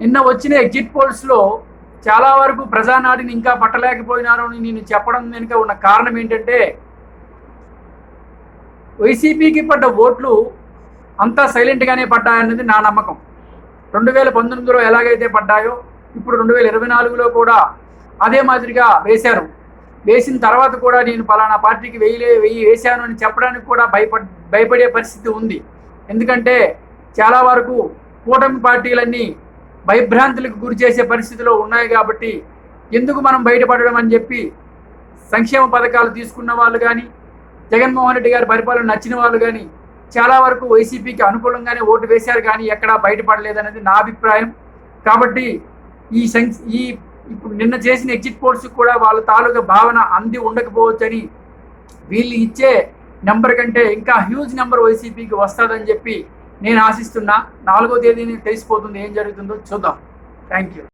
నిన్న వచ్చిన ఎగ్జిట్ పోల్స్లో చాలా వరకు ప్రజానాడిని ఇంకా పట్టలేకపోయినారు అని నేను చెప్పడం వెనుక ఉన్న కారణం ఏంటంటే వైసీపీకి పడ్డ ఓట్లు అంతా సైలెంట్గానే పడ్డాయన్నది నా నమ్మకం. రెండు వేల పంతొమ్మిదిలో ఎలాగైతే పడ్డాయో ఇప్పుడు రెండు వేల ఇరవై నాలుగులో కూడా అదే మాదిరిగా వేశారు. వేసిన తర్వాత కూడా నేను పలానా పార్టీకి వేయలే వెయ్యి వేశాను అని చెప్పడానికి కూడా భయపడ్ భయపడే పరిస్థితి ఉంది. ఎందుకంటే చాలా వరకు కూటమి పార్టీలన్నీ భయభ్రాంతులకు గురి చేసే పరిస్థితిలో ఉన్నాయి కాబట్టి ఎందుకు మనం బయటపడడం అని చెప్పి సంక్షేమ పథకాలు తీసుకున్న వాళ్ళు కానీ జగన్మోహన్ రెడ్డి గారి పరిపాలన నచ్చిన వాళ్ళు కానీ చాలా వరకు వైసీపీకి అనుకూలంగానే ఓటు వేశారు కానీ ఎక్కడా బయటపడలేదనేది నా అభిప్రాయం. కాబట్టి ఈ సం ఈ ఇప్పుడు నిన్న చేసిన ఎగ్జిట్ పోల్స్ కూడా వాళ్ళ తాలూకా భావన అంది ఉండకపోవచ్చని వీళ్ళు ఇచ్చే నెంబర్ కంటే ఇంకా హ్యూజ్ నెంబర్ వైసీపీకి వస్తుందని చెప్పి నేను ఆశిస్తున్నా నాలుగో తేదీని తెలిసిపోతుంది ఏం జరుగుతుందో చూద్దాం. Thank you